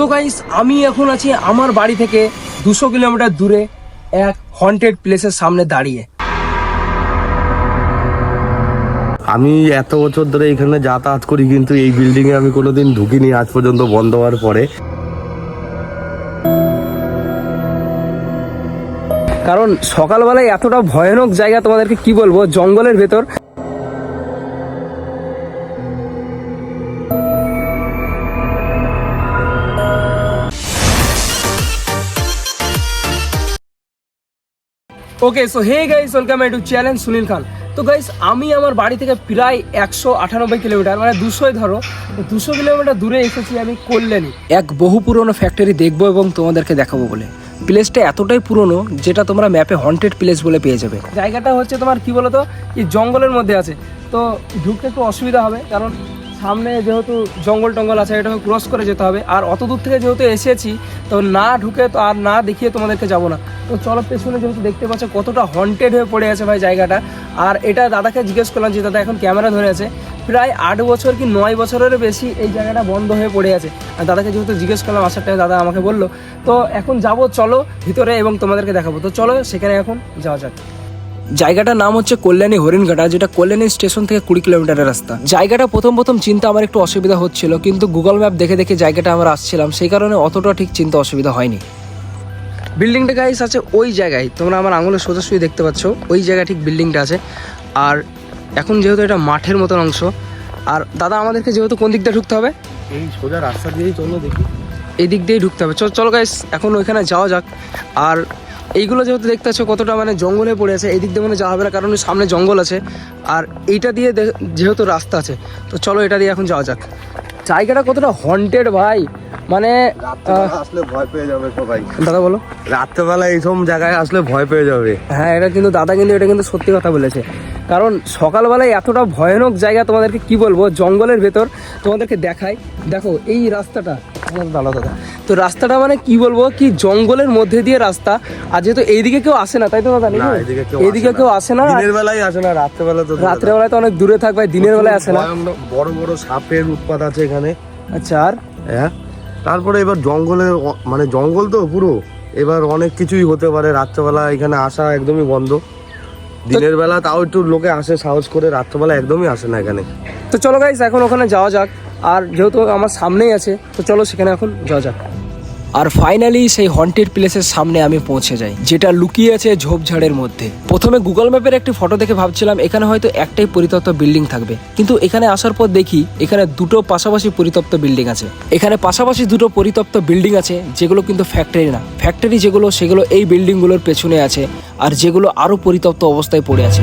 So guys আমি এখন আছি আমার বাড়ি থেকে দুশো কিলোমিটার দূরে এক হন্টেড প্লেসের সামনে দাঁড়িয়ে। আমি এত বছর ধরে এখানে যাতায়াত করি কিন্তু এই বিল্ডিং এ আমি কোনোদিন ঢুকিনি আজ পর্যন্ত বন্ধ হওয়ার পরে। কারণ সকালবেলায় এতটা ভয়ানক জায়গা তোমাদেরকে কি বলব? জঙ্গলের ভেতর। Okay so hey guys welcome to challenge Sunil Khan তো গাইস আমি আমার বাড়ি থেকে প্রায় একশো আটানব্বই কিলোমিটার মানে দুশোই ধরো দুশো কিলোমিটার দূরে এসেছি আমি কল্যাণী। এক বহু পুরনো ফ্যাক্টরি দেখব এবং তোমাদেরকে দেখাবো বলে। প্লেসটা এতটাই পুরনো যেটা তোমরা ম্যাপে হন্টেড প্লেস বলে পেয়ে যাবে। জায়গাটা হচ্ছে তোমার কি বলতো? এই জঙ্গলের মধ্যে আছে। তো ঢুকতে একটু অসুবিধা হবে, কারণ সামনে যেহেতু জঙ্গল টঙ্গল আছে, এটাকে ক্রস করে যেতে হবে। আর অত দূর থেকে যেহেতু এসেছি, তো না ঢুকে তো আর না দেখিয়ে তোমাদেরকে যাব না। তো চলো পেছনে যেহেতু দেখতে পাচ্ছ কতটা হন্টেড হয়ে পড়ে আছে ভাই জায়গাটা। আর এটা দাদাকে জিজ্ঞেস করলাম যে, দাদা, এখন ক্যামেরা ধরে আছে? প্রায় আট বছর কি নয় বছরেরও বেশি এই জায়গাটা বন্ধ হয়ে পড়ে আছে। আর দাদাকে যেহেতু জিজ্ঞেস করলাম, আসার টাইমে দাদা আমাকে বলল, তো এখন যাব, চলো ভিতরে এবং তোমাদেরকে দেখাবো। তো চলো, সেখানে এখন যাওয়া যাক। জায়গাটার নাম হচ্ছে কল্যাণী হরিণঘাটা যেটা কল্যাণী স্টেশন থেকে কুড়ি কিলোমিটারের রাস্তা। জায়গাটা প্রথম প্রথম চিন্তা আমার একটু অসুবিধা হচ্ছিল কিন্তু গুগল ম্যাপ দেখে দেখে জায়গাটা আমরা আসছিলাম সেই কারণে অতটা ঠিক চিন্তা অসুবিধা হয়নি। বিল্ডিংটা গাইস আছে ওই জায়গায় তোমরা আমার আঙুলের সোজাসুজি দেখতে পাচ্ছ ওই জায়গায় ঠিক বিল্ডিংটা আছে। আর এখন যেহেতু এটা মাঠের মতন অংশ আর দাদা আমাদেরকে যেহেতু কোন দিক দিয়ে ঢুকতে হবে? এই সোজা রাস্তা দিয়েই চলো দেখি। এই দিক দিয়েই ঢুকতে হবে। চল চলো গাইস এখন ওইখানে যাওয়া যাক। আর এইগুলো যেহেতু দেখতে পাচ্ছ কতটা মানে জঙ্গলে পড়ে আছে এই দিক দিয়ে মানে যাওয়া হবে না কারণ সামনে জঙ্গল আছে। আর এইটা দিয়ে যেহেতু রাস্তা আছে তো চলো এটা দিয়ে এখন যাওয়া যাক। জায়গাটা কতটা হন্টেড ভাই মানে আসলে ভয় পেয়ে যাবে সবাই। দাদা বলো। রাত্রেবেলা এইসব জায়গায় আসলে ভয় পেয়ে যাবে। হ্যাঁ এটা কিন্তু দাদা কিন্তু এটা কিন্তু সত্যি কথা বলেছে। কারণ সকালবেলায় এতটা ভয়ানক জায়গা তোমাদেরকে কি বলব জঙ্গলের ভেতর তোমাদেরকে দেখাই। দেখো এই রাস্তাটা দাদা। তো রাস্তাটা মানে কি বলব কি জঙ্গলের মধ্যে দিয়ে রাস্তা আর যেহেতু এইদিকে কেউ আসে না তাই তো দাদা এইদিকে কেউ আসে না। দিনের বেলায় আসে না রাত্রেবেলা তো রাত্রেবেলায় তো অনেক দূরে থাকবে দিনের বেলায় আসে না। বড় বড় সাপের উৎপাত আছে এখানে। আচ্ছা আর? হ্যাঁ? তারপরে এবার জঙ্গলের মানে জঙ্গল তো পুরো। এবার অনেক কিছুই হতে পারে রাত্রেবেলা এখানে আসা একদমই বন্ধ। দিনের বেলা তাও একটু লোকে আসে সাহস করে রাত্রেবেলা একদমই আসে না এখানে। তো চলো গাইস এখন ওখানে যাওয়া যাক। আর যেহেতু আমার সামনেই আছে, তো চলো সেখানে এখন যাওয়া যাক। আর ফাইনালি সেই হন্টেড প্লেসের সামনে আমি পৌঁছে যাই, যেটা লুকিয়ে আছে ঝোপঝাড়ের মধ্যে। প্রথমে গুগল ম্যাপের একটি ফটো দেখে ভাবছিলাম, এখানে হয়তো একটাই পরিতপ্ত বিল্ডিং থাকবে। কিন্তু এখানে আসার পর দেখি, এখানে দুটো পাশাপাশি পরিতপ্ত বিল্ডিং আছে। এখানে পাশাপাশি দুটো পরিতপ্ত বিল্ডিং আছে, যেগুলো কিন্তু ফ্যাক্টরি না। ফ্যাক্টরি যেগুলো, সেগুলো এই বিল্ডিংগুলোর পেছনে আছে, আর যেগুলো আরও পরিতপ্ত অবস্থায় পড়ে আছে।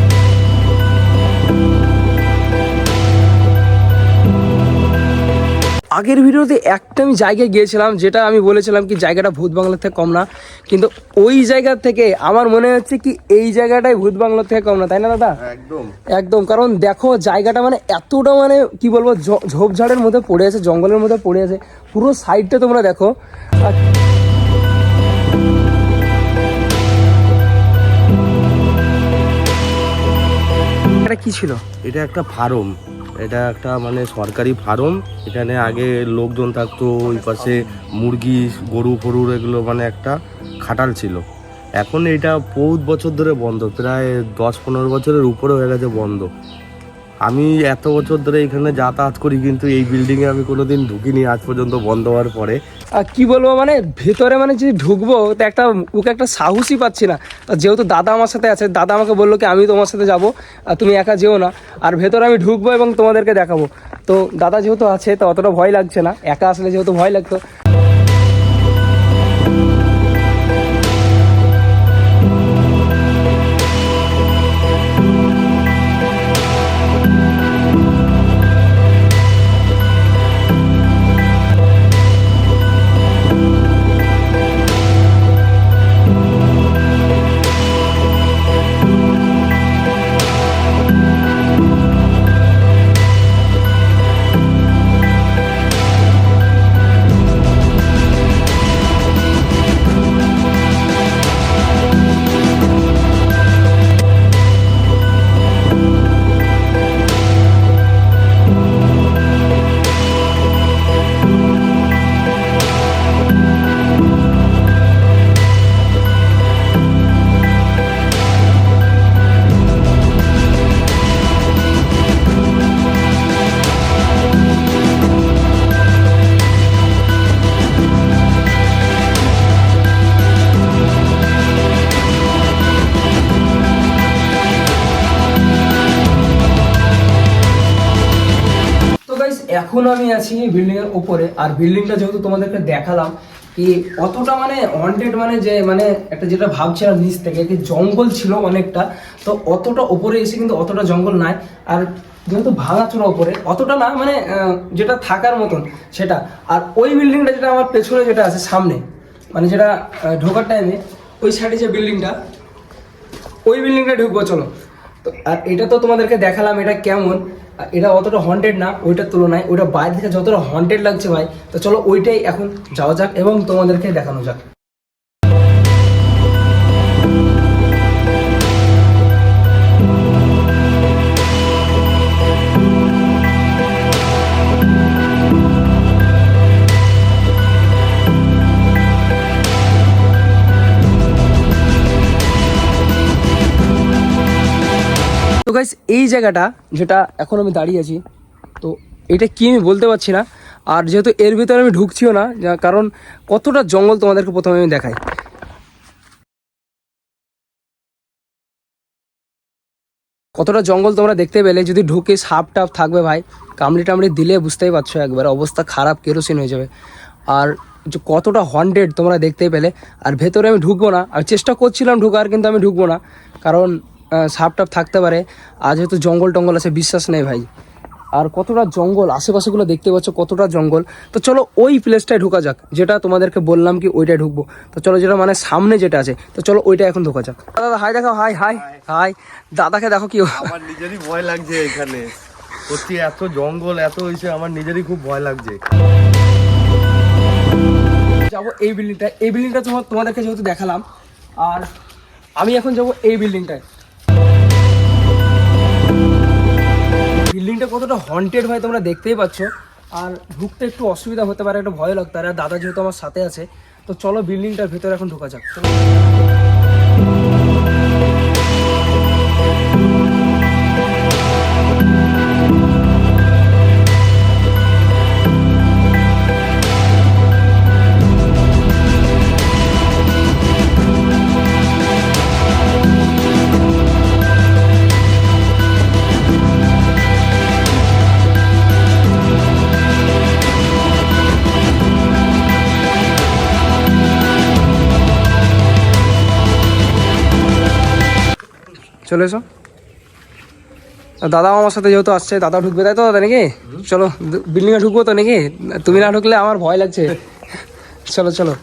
আগের ভিডিওতে একটা আমি জায়গায় গিয়েছিলাম যেটা আমি বলেছিলাম কি জায়গাটা ভূত বাংলার থেকে কম না কিন্তু ওই জায়গা থেকে আমার মনে হচ্ছে কি এই জায়গাটাই ভূত বাংলার থেকে কম না তাই না দাদা? একদম। একদম কারণ দেখো জায়গাটা মানে এতটা মানে কি বলব ঝোপঝাড়ের মধ্যে পড়ে আছে জঙ্গলের মধ্যে পড়ে আছে পুরো সাইডটা তোমরা দেখো। এটা কি ছিল? এটা একটা ফার্ম। এটা একটা মানে সরকারি ফার্ম। এখানে আগে লোকজন থাকতো, ওই পাশে মুরগি, গরু ফরুর এগুলো মানে একটা খাটাল ছিল। এখন এটা বহুত বছর ধরে বন্ধ, প্রায় দশ পনেরো বছরের উপরে হয়ে গেছে বন্ধ। আমি এত বছর ধরে এখানে যাতায়াত করি, কিন্তু এই বিল্ডিংয়ে আমি কোনোদিন ঢুকিনি, আজ পর্যন্ত বন্ধ হওয়ার পরে। আর কি বলব মানে ভেতরে মানে যদি ঢুকবো, তো একটা, ওকে একটা সাহসই পাচ্ছি না। যেহেতু দাদা আমার সাথে আছে, দাদা আমাকে বলল কি, আমি তোমার সাথে যাব, আর তুমি একা যেও না। আর ভেতরে আমি ঢুকবো এবং তোমাদেরকে দেখাবো। তো দাদা যেহেতু আছে, তো অতটা ভয় লাগছে না। একা আসলে যেহেতু ভয় লাগতো। এখন আমি আছি বিল্ডিং এর উপরে। আর বিল্ডিংটা যেহেতু তোমাদেরকে দেখালাম কি অতটা মানে ওয়ান্টেড মানে যে মানে একটা যেটা ভাবছিলাম নিচ থেকে কি জঙ্গল ছিল অনেকটা, তো অতটা উপরে এসে কিন্তু অতটা জঙ্গল নাই। আর যেহেতু ভাঙাচোরা উপরে, অতটা না মানে যেটা থাকার মতন সেটা। আর ওই বিল্ডিংটা যেটা আমার পেছনে যেটা আছে, সামনে মানে যেটা ঢোকার টাইমে ওই সাইডে যে বিল্ডিংটা ওই বিল্ডিংটা ঢুকবো, চলো। তো, আর এটা তো তোমাদেরকে দেখালাম, এটা কেমন? এটা অতটা হন্টেড না, ওইটার তুলনায় ওইটা বাইরে থেকে যতটা হন্টেড লাগছে ভাই, তো চলো ওইটাই এখন যাওয়া যাক এবং তোমাদেরকে দেখানো যাক। তো গাইস এই জায়গাটা যেটা এখন আমি দাঁড়িয়ে আছি, তো এটা কি আমি বলতে পারছি না। আর যেহেতু এর ভিতরে আমি ঢুকছিও না কারণ কতটা জঙ্গল তোমাদেরকে প্রথমে আমি দেখাই। কতটা জঙ্গল তোমরা দেখতে পেলে, যদি ঢুকে সাপ টাপ থাকবে ভাই, কামড়ি টামড়ি দিলে বুঝতেই পারছ একবার, অবস্থা খারাপ, কেরোসিন হয়ে যাবে। আর যে কতটা হন্ড্রেড তোমরা দেখতেই পেলে, আর ভেতরে আমি ঢুকবো না আর চেষ্টা করছিলাম ঢুকার, কিন্তু আমি ঢুকবো না, কারণ সাপ টাপ থাকতে পারে। আর যেহেতু জঙ্গল টঙ্গল আছে বিশ্বাস নেই ভাই। আর কতটা জঙ্গল আশেপাশেগুলো দেখতে পাচ্ছ কতটা জঙ্গল। তো চলো ওই প্লেসটায় ঢোকা যাক যেটা তোমাদেরকে বললাম কি ওইটায় ঢুকবো। তো চলো যেটা মানে সামনে যেটা আছে তো চলো ওইটা এখন ঢোকা যাক। দাদা হাই দেখো হাই হাই হাই দাদাকে দেখো কি আমার নিজেরই ভয় লাগছে এখানে। সত্যি এত জঙ্গল এত হয়েছে আমার নিজেরই খুব ভয় লাগছে। যাব এই বিল্ডিংটা এই বিল্ডিংটা তোমার তোমাদেরকে যেহেতু দেখালাম আর আমি এখন যাব এই বিল্ডিংটায় বিল্ডিংটা কতটা হন্টেড ভাই তোমরা দেখতেই পাচ্ছ। আর ঢুকতে একটু অসুবিধা হতে পারে, একটু ভয় লাগতে আর দাদা যেহেতু আমার সাথে আছে, তো চলো বিল্ডিংটার ভেতরে এখন ঢোকা যাক। চলো। এসো। দাদাও আমার সাথে যেহেতু আসছে দাদা ঢুকবে তাই তো দাদা নাকি? চলো বিল্ডিংয়ে ঢুকবো তো নাকি? তুমি না ঢুকলে আমার ভয় লাগছে। চলো চলো।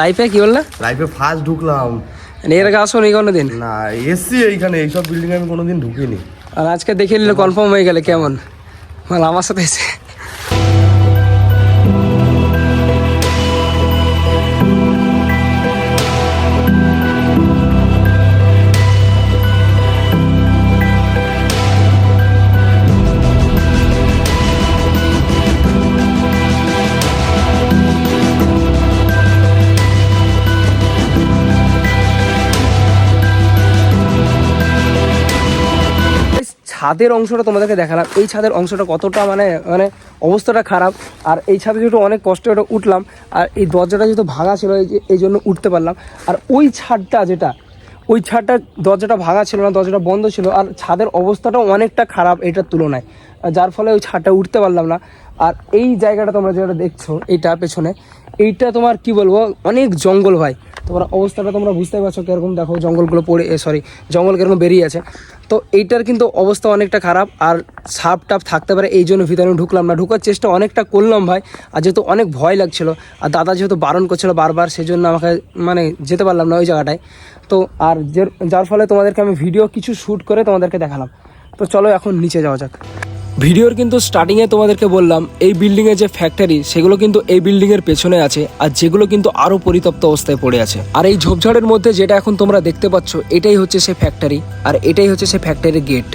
লাইফে কি বললা? লাইফে ফার্স্ট ঢুকলাম। মানে এর আগে আসো নি কোনোদিন? না এসছি এইখানে এইসব বিল্ডিং আমি কোনোদিন ঢুকিনি। আর আজকে দেখে নিলে কনফার্ম হয়ে গেলে কেমন? মানে আমার সাথে এসে ছাদের অংশটা তোমাদেরকে দেখালাম। এই ছাদের অংশটা কতটা মানে মানে অবস্থাটা খারাপ। আর এই ছাদে যেহেতু অনেক কষ্ট করে উঠলাম, আর এই দরজাটা যেহেতু ভাঙা ছিল, এই জন্য উঠতে পারলাম। আর ওই ছাদটা যেটা, ওই ছাদটা দরজাটা ভাঙা ছিল না, দরজাটা বন্ধ ছিল, আর ছাদের অবস্থাটাও অনেকটা খারাপ এটার তুলনায়। যার ফলে ওই ছাদটা উঠতে পারলাম না। আর এই জায়গাটা তোমরা যেটা দেখছ, এইটা পেছনে, এইটা তোমার কি বলব, অনেক জঙ্গল ভাই। তোমার অবস্থাটা তোমরা বুঝতে পারছ কীরকম, দেখো জঙ্গলগুলো পড়ে সরি জঙ্গল কীরকম বেরিয়ে আছে। তো এইটার কিন্তু অবস্থা অনেকটা খারাপ আর সাপ টাপ থাকতে পারে, এই জন্য ভিতরে ঢুকলাম না। ঢুকার চেষ্টা অনেকটা করলাম ভাই, আর যেহেতু অনেক ভয় লাগছিল, আর দাদা যেহেতু বারণ করছিল বারবার, সেজন্য আমাকে মানে যেতে পারলাম না ওই জায়গাটায়। তো আর যার ফলে তোমাদেরকে আমি ভিডিও কিছু শ্যুট করে তোমাদেরকে দেখালাম। তো চলো এখন নিচে যাওয়া যাক। ভিডিওর কিন্তু স্টার্টিংয়ে তোমাদেরকে বললাম, এই বিল্ডিংয়ে যে ফ্যাক্টরি সেগুলো কিন্তু এই বিল্ডিংয়ের পেছনে আছে আর যেগুলো কিন্তু আরও পরিতপ্ত অবস্থায় পড়ে আছে। আর এই ঝোপঝাড়ের মধ্যে যেটা এখন তোমরা দেখতে পাচ্ছ, এটাই হচ্ছে সে ফ্যাক্টরি আর এটাই হচ্ছে সে ফ্যাক্টরির গেট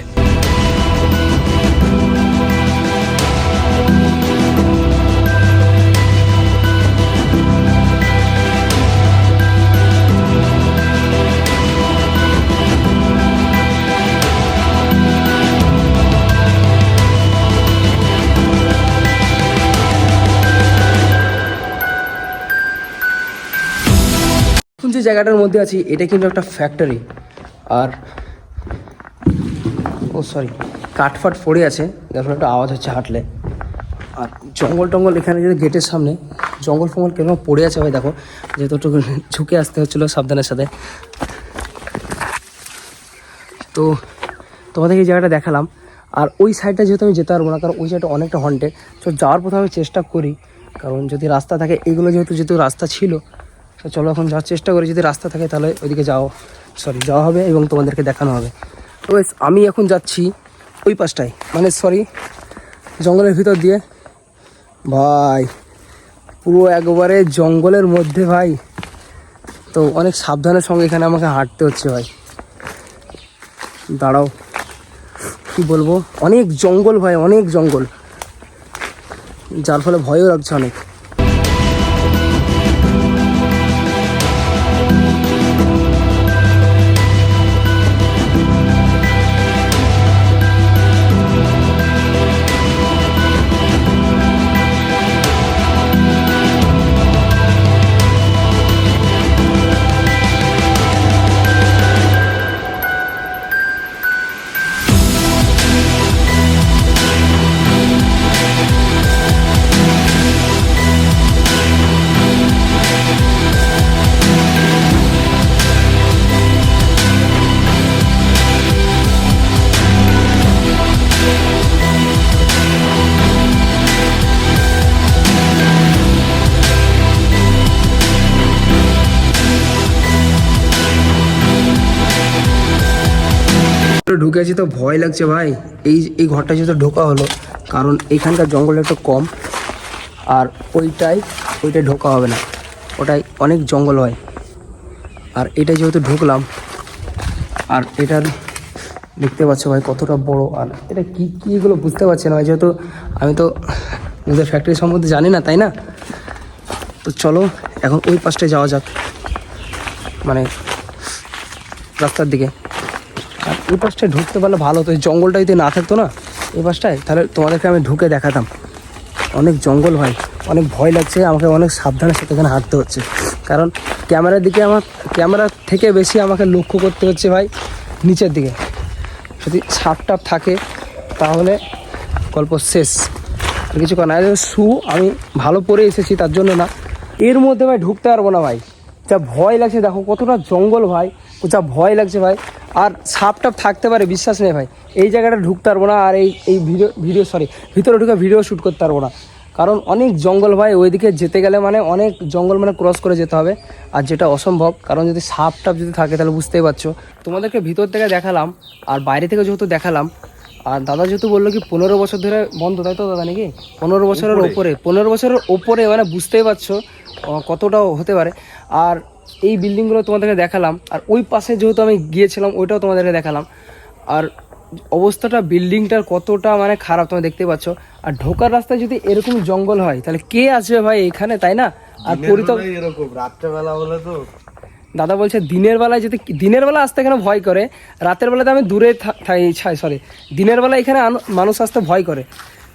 যে জায়গাটার মধ্যে আছি, এটা কিন্তু একটা ফ্যাক্টরি আর, ও সরি কাঠফাট পড়ে আছে দেখুন একটা আওয়াজ হচ্ছে হাঁটলে। আর জঙ্গল টঙ্গল এখানে যদি গেটের সামনে, জঙ্গল ফঙ্গল কেন পড়ে আছে ভাই দেখো যেহেতু একটু ঝুঁকে আসতে হচ্ছিল সাবধানের সাথে। তো, তোমাদেরকে এই জায়গাটা দেখালাম। আর ওই সাইডটা যেহেতু আমি যেতে পারব না, কারণ ওই সাইডটা অনেকটা হন্টেড তো যাওয়ার পথে আমি চেষ্টা করি। কারণ যদি রাস্তা থাকে, এগুলো যেহেতু যেহেতু রাস্তা ছিল তো চলো এখন যাওয়ার চেষ্টা করি। যদি রাস্তা থাকে তাহলে ওইদিকে যাও। সরি যাওয়া হবে এবং তোমাদেরকে দেখানো হবে। তো আমি এখন যাচ্ছি ওই পাশটায়। মানে সরি জঙ্গলের ভিতর দিয়ে। ভাই, পুরো একবারে জঙ্গলের মধ্যে ভাই। তো অনেক সাবধানের সঙ্গে এখানে আমাকে হাঁটতে হচ্ছে ভাই। দাঁড়াও, কি বলব? অনেক জঙ্গল ভাই, অনেক জঙ্গল। যার ফলে ভয়ও লাগছে অনেক। ঢুকে আছি তো ভয় লাগছে ভাই। এই এই ঘরটা যেহেতু ঢোকা হলো, কারণ এখানকার জঙ্গল একটু কম, আর ওইটাই ওইটাই ঢোকা হবে না। ওটাই অনেক জঙ্গল হয়। আর এটা যেহেতু ঢুকলাম, আর এটার দেখতে পাচ্ছ ভাই কতটা বড়, আর এটা কী কী এগুলো বুঝতে পারছি না ভাই, যেহেতু আমি তো ওদের ফ্যাক্টরি সম্বন্ধে জানি না, তাই না? তো চলো, এখন ওই পাশটায় যাওয়া যাক। মানে রাস্তার দিকে। আর এই পাশটায় ঢুকতে পারলে ভালো হতো জঙ্গলটা যদি না থাকতো না, এই পাশটায়, তাহলে তোমাদেরকে আমি ঢুকে দেখাতাম। অনেক জঙ্গল ভাই, অনেক ভয় লাগছে, আমাকে অনেক সাবধানের সাথে এখানে হাঁটতে হচ্ছে। কারণ ক্যামেরার দিকে আমার ক্যামেরার থেকে বেশি আমাকে লক্ষ্য করতে হচ্ছে ভাই, নিচের দিকে। যদি সাপ টাপ থাকে, তাহলে গল্প শেষ। আর কিছু। আর শু আমি ভালো পরে এসেছি, তার জন্য না। এর মধ্যে ভাই ঢুকতে পারব না ভাই। যা ভয় লাগছে, দেখো কতটা জঙ্গল ভাই, যা ভয় লাগছে ভাই। আর সাপ টাপ থাকতে পারে বিশ্বাস নেই ভাই। এই জায়গাটা ঢুকতে পারব না আর এই এই ভিডিও ভিডিও সরি ভিতরে ঢুকে ভিডিও শ্যুট করতে পারব না। কারণ অনেক জঙ্গল ভাই ওইদিকে যেতে গেলে মানে অনেক জঙ্গল মানে ক্রস করে যেতে হবে। আর যেটা অসম্ভব কারণ যদি সাপ টাপ যদি থাকে তাহলে বুঝতেই পারছ। তোমাদেরকে ভিতর থেকে দেখালাম আর বাইরে থেকে যেহেতু দেখালাম আর দাদা যেহেতু বলল কি পনেরো বছর ধরে বন্ধ তাই তো দাদা নাকি? পনেরো বছরের ওপরে পনেরো বছরের ওপরে মানে বুঝতেই পারছ আহ, কতটা হতে পারে। আর এই বিল্ডিংগুলো তোমাদেরকে দেখালাম আর ওই পাশে যেহেতু আমি গিয়েছিলাম ওইটাও তোমাদেরকে দেখালাম। আর অবস্থাটা বিল্ডিংটার কতটা মানে খারাপ তোমরা দেখতে পাচ্ছ। আর ঢোকার রাস্তায় যদি এরকম জঙ্গল হয় তাহলে কে আসবে ভাই এখানে তাই না? আর পরিতপ এরকম রাত্রেবেলা হলে তো। দাদা বলছে দিনের বেলায় যদি দিনের বেলা আসতে এখানে ভয় করে রাতের বেলাতে আমি দূরে সরি দিনের বেলা এখানে মানুষ আসতে ভয় করে।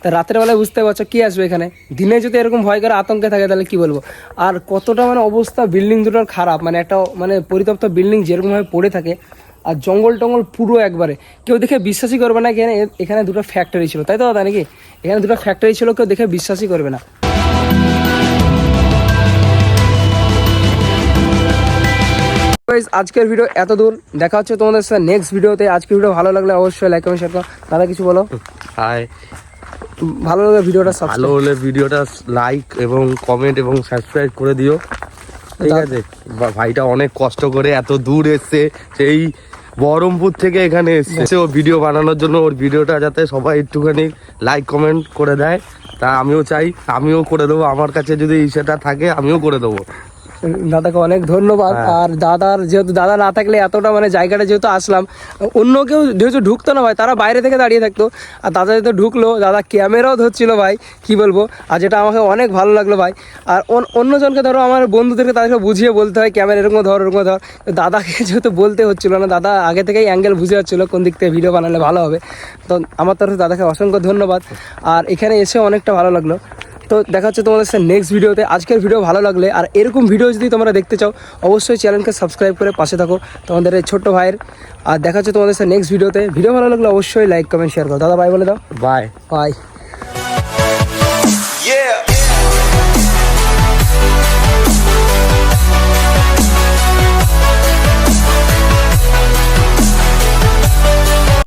তা রাতের বেলায় বুঝতে পারছ কি আসবে এখানে? দিনে যদি এরকম ভয় করে আতঙ্কে থাকে, তাহলে কি বলব? আর কতটা মানে অবস্থা, বিল্ডিং দুটোর খারাপ মানে একটা মানে পরিতপ্ত বিল্ডিং যেরকমভাবে পড়ে থাকে, আর জঙ্গল টঙ্গল পুরো একবারে। কেউ দেখে বিশ্বাসই করবে না এখানে এখানে দুটো ফ্যাক্টরি ছিল, তাই তো দাদা নাকি? এখানে দুটো ফ্যাক্টরি ছিল, কেউ দেখে বিশ্বাসই করবে না। আজকের ভিডিও এত দূর। দেখা হচ্ছে তোমাদের সাথে নেক্সট ভিডিওতে আজকের ভিডিও ভালো লাগলে অবশ্যই লাইক কমেন্ট শেয়ার করো। দাদা, কিছু বলো? হাই ভালো লাগে ভিডিওটা ভালো হলে ভিডিওটা লাইক এবং কমেন্ট এবং সাবস্ক্রাইব করে দিও। ঠিক আছে? ভাইটা অনেক কষ্ট করে এত দূর এসছে সেই বহরমপুর থেকে এখানে এসছে। ও ভিডিও বানানোর জন্য ওর ভিডিওটা যাতে সবাই একটুখানি লাইক কমেন্ট করে দেয়। তা আমিও চাই আমিও করে দেবো। আমার কাছে যদি সেটা থাকে আমিও করে দেবো। দাদাকে অনেক ধন্যবাদ। হ্যাঁ। আর দাদার যেহেতু দাদা না থাকলে এতটা মানে জায়গাটা যেহেতু আসলাম অন্য কেউ যেহেতু ঢুকতো না ভাই তারা বাইরে থেকে দাঁড়িয়ে থাকতো। আর দাদা যেহেতু ঢুকলো দাদা ক্যামেরাও ধরছিল ভাই কি বলব? আর যেটা আমাকে অনেক ভালো লাগল ভাই। আর অন্যজনকে ধরো আমার বন্ধুদেরকে তাদেরকে বুঝিয়ে বলতে হয় ক্যামেরা এরকম ধর এরকম ধর। দাদাকে যেহেতু বলতে হচ্ছিল না দাদা আগে থেকেই অ্যাঙ্গেল বুঝে যাচ্ছিল কোন দিক থেকে ভিডিও বানালে ভালো হবে। তো আমার তরফে দাদাকে অসংখ্য ধন্যবাদ। আর এখানে এসে অনেকটা ভালো লাগল। তো দেখা হচ্ছে তোমাদের সাথে নেক্সট ভিডিওতে আজকের ভিডিও ভালো লাগলে আর এরকম ভিডিও যদি তোমরা দেখতে চাও অবশ্যই চ্যানেলকে সাবস্ক্রাইব করে পাশে থাকো। তোমাদের এই ছোট্ট ভাইয়ের আর দেখা হচ্ছে তোমাদের সাথে নেক্সট ভিডিওতে ভিডিও ভালো লাগলে অবশ্যই লাইক কমেন্ট শেয়ার করো। দাদা বাই বলে দাও। Bye bye Yeah.